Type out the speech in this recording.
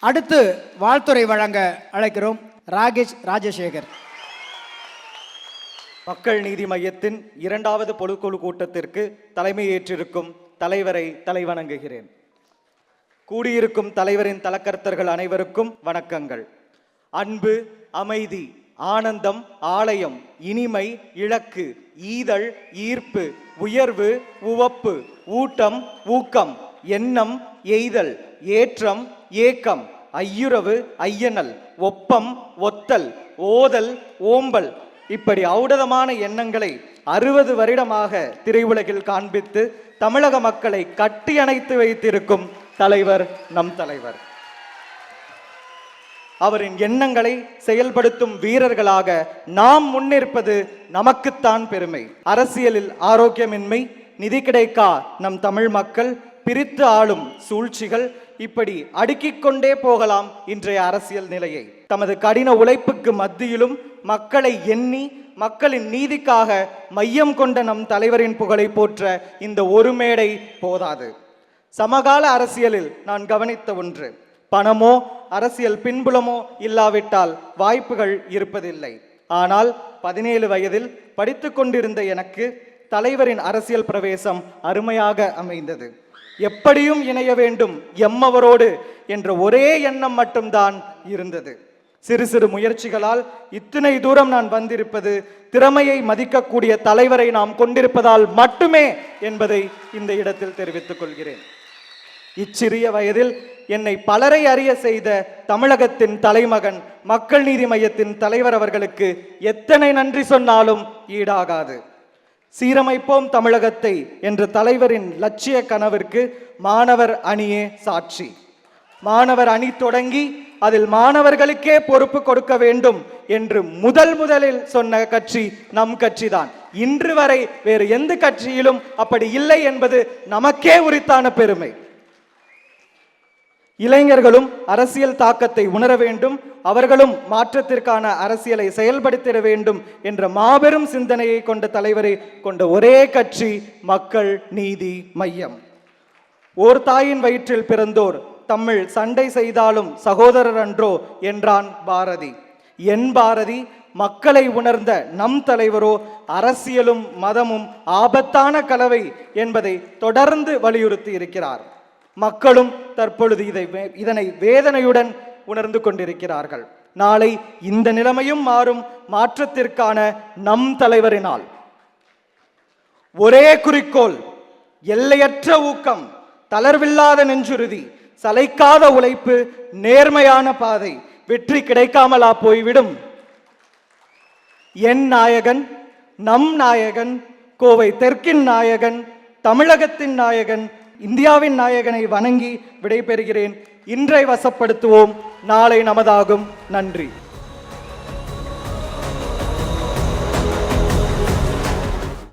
அடுத்து வாழ்த்துறை வழங்க அழைக்கிறோம் ராகேஷ் ராஜசேகர். மக்கள் நீதி மையத்தின் இரண்டாவது பொதுக்குழு கூட்டத்திற்கு தலைமையேற்றிருக்கும் தலைவரை தலைவணங்குகிறேன். கூடியிருக்கும் தலைவரின் தலக்கர்த்தர்கள் அனைவருக்கும் வணக்கங்கள். அன்பு அமைதி ஆனந்தம் ஆலயம் இனிமை இலக்கு ஈதல் ஈர்ப்பு உயர்வு உவப்பு ஊட்டம் ஊக்கம் எண்ணம் எய்தல் ஏற்றம் ஏக்கம் ஐயுறவு ஐயனல் ஒப்பம் ஒத்தல் ஓதல் ஓம்பல். இப்படி ஔடதமான எண்ணங்களை அறுபது வருடமாக திரையுலகில் காண்பித்து தமிழக மக்களை கட்டி அணைத்து வைத்திருக்கும் தலைவர் நம் தலைவர். அவரின் எண்ணங்களை செயல்படுத்தும் வீரர்களாக நாம் முன்னிற்பது நமக்குத்தான் பெருமை. அரசியலில் ஆரோக்கியமின்மை நிதி கிடைக்கா நம் தமிழ் மக்கள் பிரித்து ஆளும் சூழ்ச்சிகள் இப்படி அடுக்கிக் கொண்டே போகலாம் இன்றைய அரசியல் நிலையை. தமது கடின உழைப்புக்கு மத்தியிலும் மக்களை எண்ணி மக்களின் நீதிக்காக மையம் கொண்ட நம் தலைவரின் புகழை போற்ற இந்த ஒரு மேடை போதாது. சமகால அரசியலில் நான் கவனித்த ஒன்று பணமோ அரசியல் பின்புலமோ இல்லாவிட்டால் வாய்ப்புகள் இருப்பதில்லை. ஆனால் பதினேழு வயதில் படித்து கொண்டிருந்த எனக்கு தலைவரின் அரசியல் பிரவேசம் அருமையாக அமைந்தது. எப்படியும் இணைய வேண்டும் எம்மவரோடு என்ற ஒரே எண்ணம் மட்டும்தான் இருந்தது. சிறு சிறு முயற்சிகளால் இத்தனை தூரம் நான் வந்திருப்பது திறமையை மதிக்கக்கூடிய தலைவரை நாம் கொண்டிருப்பதால் மட்டுமே என்பதை இந்த இடத்தில் தெரிவித்துக் கொள்கிறேன். இச்சிறிய வயதில் என்னை பலரை அறிய செய்த தமிழகத்தின் தலைமகன் மக்கள் நீதி மையத்தின் தலைவர் அவர்களுக்கு எத்தனை நன்றி சொன்னாலும் ஈடாகாது. சீரமைப்போம் தமிழகத்தை என்ற தலைவரின் லட்சிய கனவிற்கு மாணவர் அணியே சாட்சி. மாணவர் அணி தொடங்கி அதில் மாணவர்களுக்கே பொறுப்பு கொடுக்க வேண்டும் என்று முதல் முதலில் சொன்ன கட்சி நம் கட்சிதான். இன்று வரை வேறு எந்த கட்சியிலும் அப்படி இல்லை என்பது நமக்கே உரித்தான பெருமை. இளைஞர்களும் அரசியல் தாக்கத்தை உணர வேண்டும் அவர்களும் மாற்றத்திற்கான அரசியலை செயல்படுத்திட வேண்டும் என்ற மாபெரும் சிந்தனையை கொண்ட தலைவரை கொண்ட ஒரே கட்சி மக்கள் நீதி மையம். ஓர் தாயின் வயிற்றில் பிறந்தோர் தம்மில் சண்டை செய்தாலும் சகோதரர் அன்றோ என்றான் பாரதி. என் பாரதி மக்களை உணர்ந்த நம் தலைவரோ அரசியலும் மதமும் ஆபத்தான கலவை என்பதை தொடர்ந்து வலியுறுத்தி இருக்கிறார். மக்களும் தற்பொழுது இதை இதனை வேதனையுடன் உணர்ந்து கொண்டிருக்கிறார்கள். நாளை இந்த நிலைமையும் மாறும் மாற்றத்திற்கான நம் தலைவரினால். ஒரே குறிக்கோள் எல்லையற்ற ஊக்கம் தளர்வில்லாத நெஞ்சுறுதி சளைக்காத உழைப்பு நேர்மையான பாதை வெற்றி கிடைக்காமலா போய்விடும். என் நாயகன் நம் நாயகன் கோவை தெற்கின் நாயகன் தமிழகத்தின் நாயகன் இந்தியாவின் நாயகனை வணங்கி விடைபெறுகிறேன். இன்றை வசப்படுத்துவோம். நாளை நமதாகும். நன்றி.